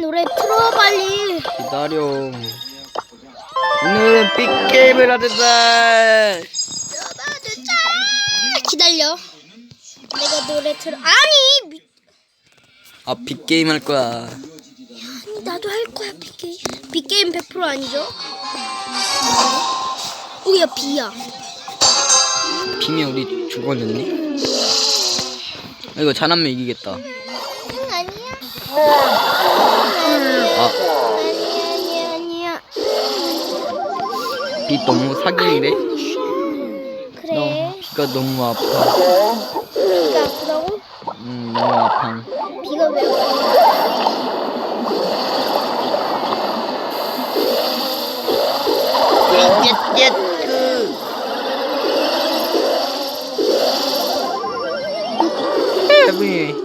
노래 틀어 빨리. 기다려. 오늘은 빅 게임을 하는다. 기다려. 내가 노래 틀어. 아니, 미... 아, 빅 게임 할 거야. 아니 나도 할 거야 빅 게임. 빅 게임 100% 아니죠? 오야 비야. 비면 우리 죽었는데? 아, 이거 잘하면 이기겠다. 응 아니야. 아, 아니야 아니야 아니야. 비 너무 사기이래? 그래. 너, 비가 너무 아파. 비가 아프다고? 음, 너무 아파. 비가 왜 아파? 거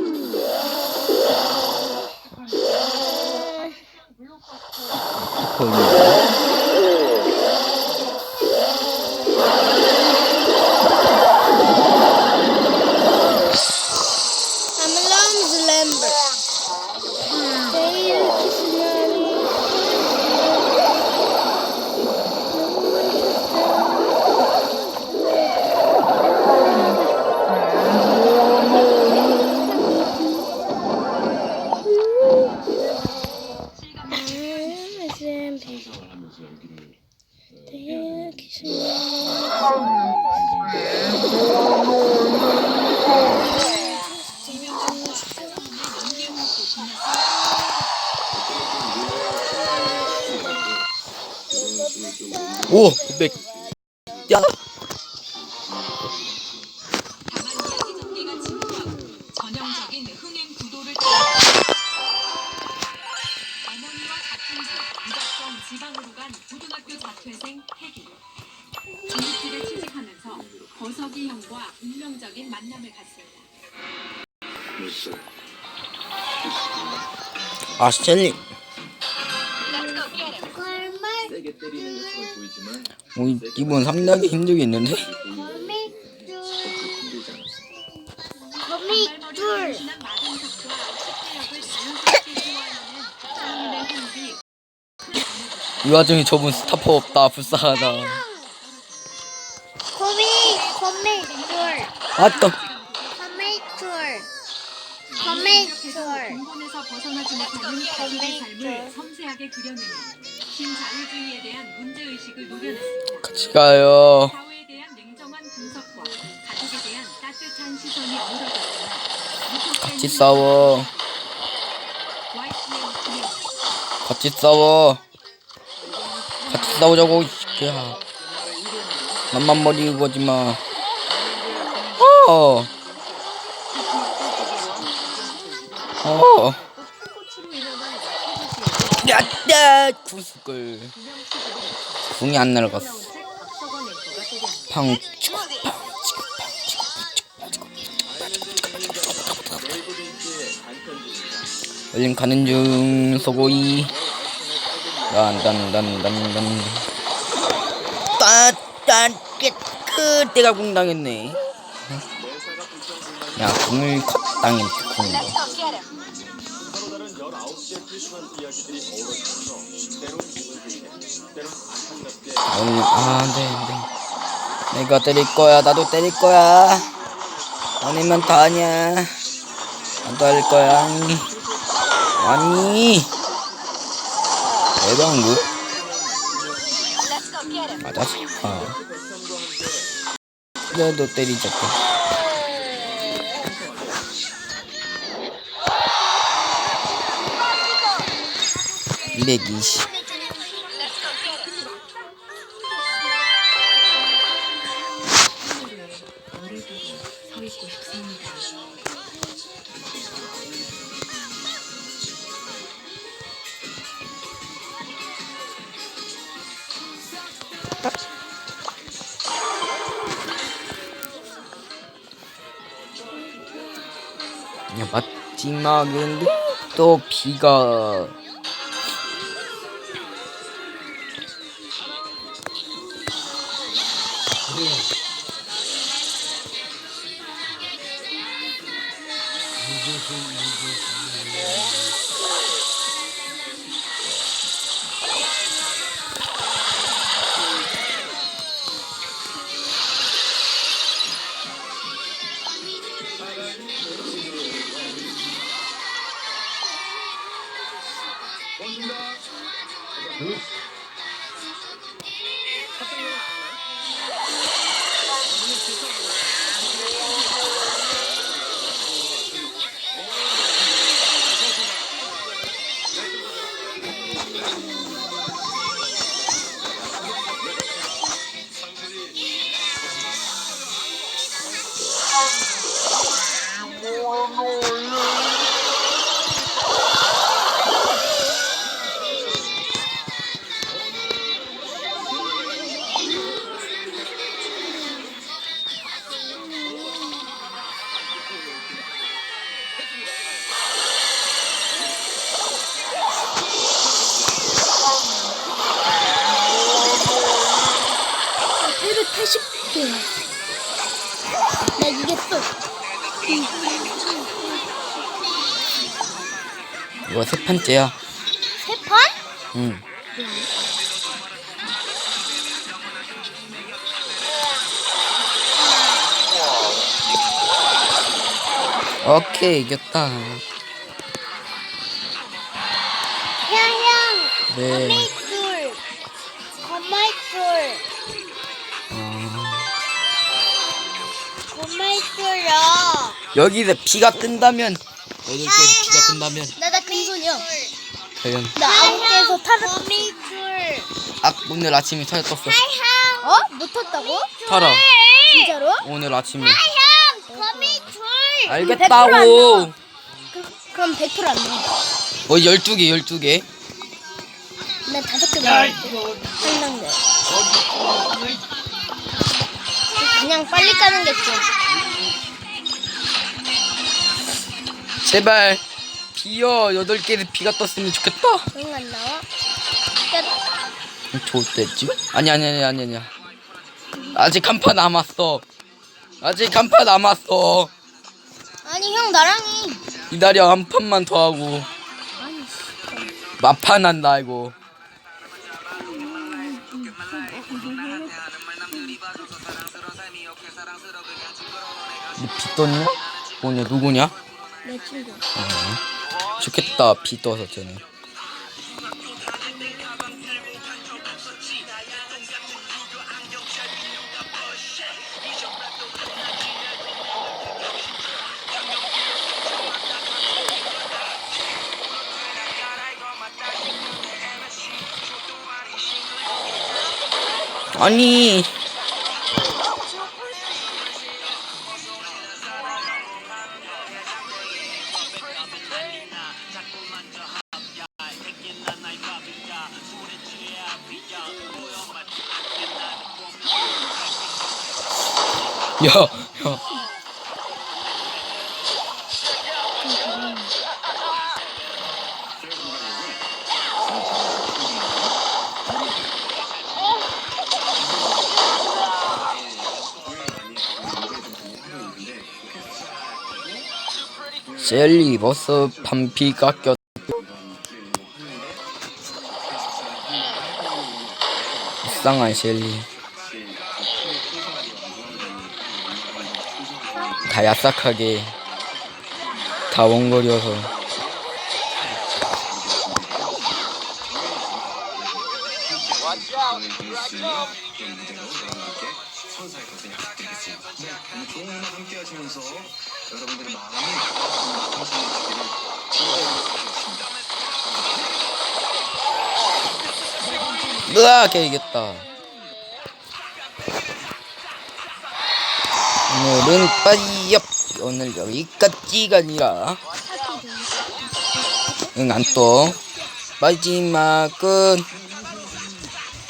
Lambert. 운명적인 만남을 갖습니다. 아, 스탠리. 자연스럽게 소화하는 장인의 흥기 이 와중에 저분 스타퍼 없다. 불쌍하다. 거미 거미줄 아따. 거미줄 거미줄 근본에서 벗어나지 못하는 삶을 섬세하게 그려내며 신자유주의에 대한 문제의식을 노려냈습니다. 같이 가요. 사회에 대한 냉정한 분석과 가족에 대한 따뜻한 시선이 어우러졌으나 같이 싸워. 같이 싸워. 같이 싸우자고, 이 새끼야. 남만 머리 거지 마. 어. 어. 야, 야, 구슬걸. 궁이 안 날아갔어. 팡, 치고, 팡, 치고, 팡, 치고, 얼른 가는 중, 소고이. 딴딴딴딴딴. 딴딴, 끝, 내가 궁 당했네. 야, 궁을 컷 당했지, 궁. 얼른, 아, 안 돼, 안 돼. 내가 때릴 거야, 나도 때릴 거야. 아니면 다 아니야. 나도 할 거야. 아니. 아니. 대방구? 맞았어. 아. 그래도 때리자. 또. 이백이십. 서 있고 싶습니다. 야, 마지막인데 또 비가 দিয়ে 나 이겼어. 이거 세 판째야. 세 판? 응. 오케이 이겼다. 향향. 네. 거미줄. 거미줄. 거미줄요. 여기서 비가 뜬다면 여덟 개에서 비가 뜬다면 나나 금손이요. 과연 나 아홉 개에서 타라. 거미줄. 아 오늘 아침에 터졌어. 어? 못 탔다고? 타라. 진짜로? 오늘 아침에. 형, 거미줄. 알겠다고. 그럼 100%안 돼. 어 12개 12개. 나 다섯 개 먹었고 한명돼 그냥 빨리 까는 게 좋아. 제발 비어 여덟 개에서 비가 떴으면 좋겠다. 응, 안 나와? 끝. 좋댔지? 아니 아니 아니 아니 아니야. 아직 한판 남았어. 아직 한판 남았어. 아니, 형, 나랑이. 기다려 한 판만 더 하고 아니, 마판 한다 이거. 비 떴냐? 뭐냐 누구냐? 내 친구. 좋겠다 비 떠서 쟤네. 아니 야, 야. 젤리 버섯 반피 깎였 불쌍한 젤리 다 야싹하게 다 원거리여서. 걔 이겼다 오늘은 빠이업 오늘 여기까지가 아니라. 응안또 마지막은